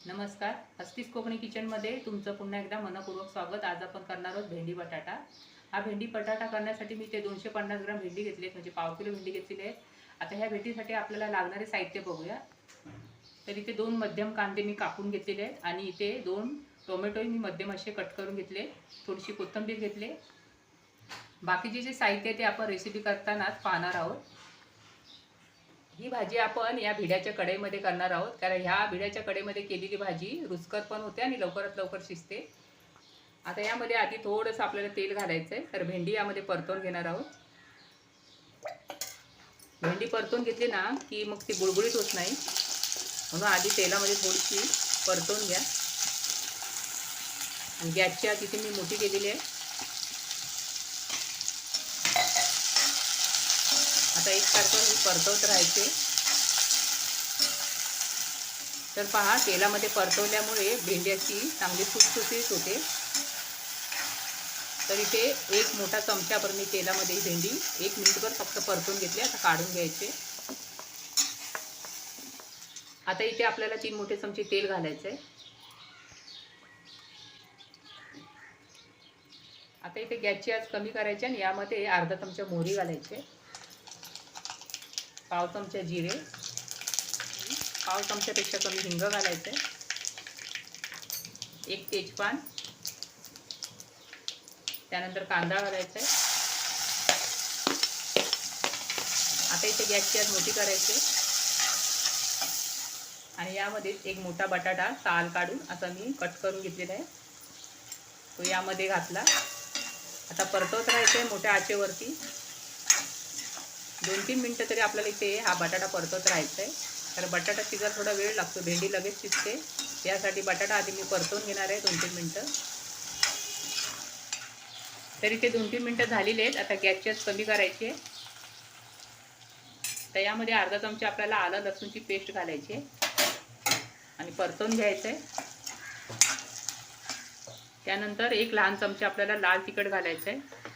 नमस्कार. हस्तीस कोकणी किचनमध्ये तुमचं पुन्हा एकदा मनपूर्वक स्वागत. आज आपण करणार आहोत भेंडी बटाटा. हा भेंडी बटाटा करण्यासाठी मी ते दोनशे पन्नास ग्राम भेंडी घेतली आहे म्हणजे पाव किलो भेंडी घेतलेली आहे. आता ह्या भेंडीसाठी आपल्याला लागणारे साहित्य बघूया. तर इथे दोन मध्यम कांदे मी कापून घेतलेले आहेत आणि इथे दोन टोमॅटोही मी मध्यम असे कट करून घेतले. थोडीशी कोथिंबीर घेतले. बाकीचे जे साहित्य आहे ते आपण रेसिपी करतानाच पाहणार आहोत. ही भाजी आपण या भिड्याच्या कढईमध्ये करणार आहोत. कारण ह्या भिड्याच्या कढईमध्ये केलेली भाजी रुचकर पण होते आणि लवकरात लवकर शिजते. आता यामध्ये आधी थोडंसं आपल्याला तेल घालायचं आहे तर भेंडी यामध्ये परतवून घेणार आहोत. भेंडी परतून घेतली ना की मग ती बुळबुळीत होत नाही. म्हणून आधी तेलामध्ये थोडीशी परतवून घ्या. आणि गॅसची आधी ती मी मोठी केलेली आहे. आता एकसारखं हे परतवत राहायचे. तर पहा तेलामध्ये परतवल्यामुळे भेंड्याची चांगली सुटसुटीत होते. तर इथे एक मोठा चमच्याभर मी तेलामध्ये ही भेंडी एक मिनिटभर फक्त परतून घेतली आता काढून घ्यायचे. आता इथे आपल्याला तीन मोठे चमचे तेल घालायचं आहे आता इथे गॅसची आज कमी करायची आणि यामध्ये अर्धा चमचा मोहरी घालायचे. पाव चमचा जिरे. पाव चमच्यापेक्षा कमी हिंग घालायचं एक तेजपान. त्यानंतर कांदा घालायचा आहे आता इथे गॅसची आज मोठी करायची आणि यामध्ये एक मोठा बटाटा साल काढून असा मी कट करून घेतलेला आहे. तो यामध्ये घातला. आता परतवत राहायचं आहे मोठ्या आचेवरती. दोन तीन मिनटं तरी आपल्याला इथे हा बटाटा परतत राहायचा आहे तर बटाटा शिजायला थोडा वेळ लागतो भेंडी लगेच शिजते. यासाठी बटाटा आधी मी परतवून घेणार आहे दोन तीन मिनटं. तर इथे दोन तीन मिनटं झालेली आहेत. आता गॅसची कमी करायची आहे. तर यामध्ये अर्धा चमचा आपल्याला आलं लसूणची पेस्ट घालायची आहे. आणि परतवून घ्यायचं आहे त्यानंतर एक लहान चमचा आपल्याला लाल तिखट घालायचं आहे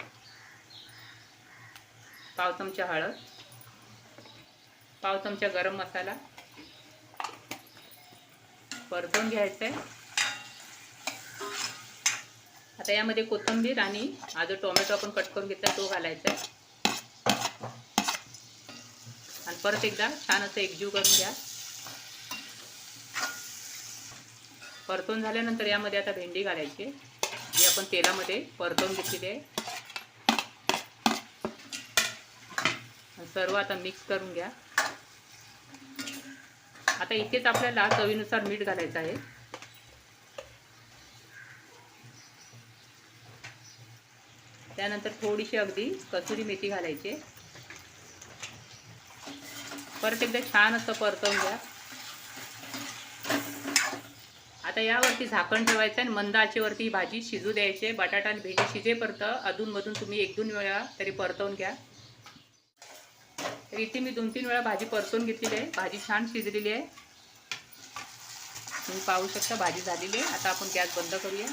पाव चमचा हळद पाव चमचा गरम मसाला परतून घ्यायचं आहे आता यामध्ये कोथिंबीर आणि हा जो टोमॅटो आपण कट करून घेतला तो घालायचा आहे. आणि परत एकदा छान असं एकजीव करून घ्या. परतून झाल्यानंतर यामध्ये आता भेंडी घालायची जी आपण तेलामध्ये परतून घेतलेली आहे. सर्व आता मिक्स करून घ्या. आता इथेच आपल्याला चवीनुसार मीठ घालायचं आहे. त्यानंतर थोडीशी अगदी कसुरी मेथी घालायची परत एकदा छान असं परतवून घ्या. आता यावरती झाकण ठेवायचं आणि मंद आचेवरती ही भाजी शिजू द्यायची बटाटा आणि भेंडी शिजेपर्यंत अधूनमधून तुम्ही एक दोन वेळा तरी परतवून घ्या. तर इथे मी दोन तीन वेळा भाजी परतून घेतलेली आहे. भाजी छान शिजलेली आहे. तुम्ही पाहू शकता भाजी झालेली आहे. आता आपण गॅस बंद करूया.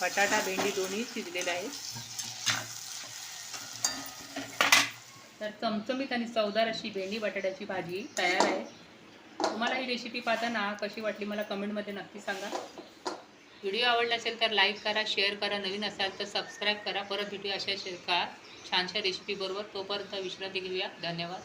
बटाटा भेंडी दोन्ही शिजलेले आहेत. तर चमचमीत आणि चवदार अशी भेंडी बटाट्याची भाजी तयार आहे. तुम्हाला ही रेसिपी पाहताना कशी वाटली मला कमेंटमध्ये नक्की सांगा. व्हिडिओ आवडला असेल तर लाईक करा शेअर करा. नवीन असाल तर सबस्क्राईब करा. परत भेटूया अशा का छानशा रेसिपीबरोबर तोपर्यंत विश्रांती घेऊया. धन्यवाद.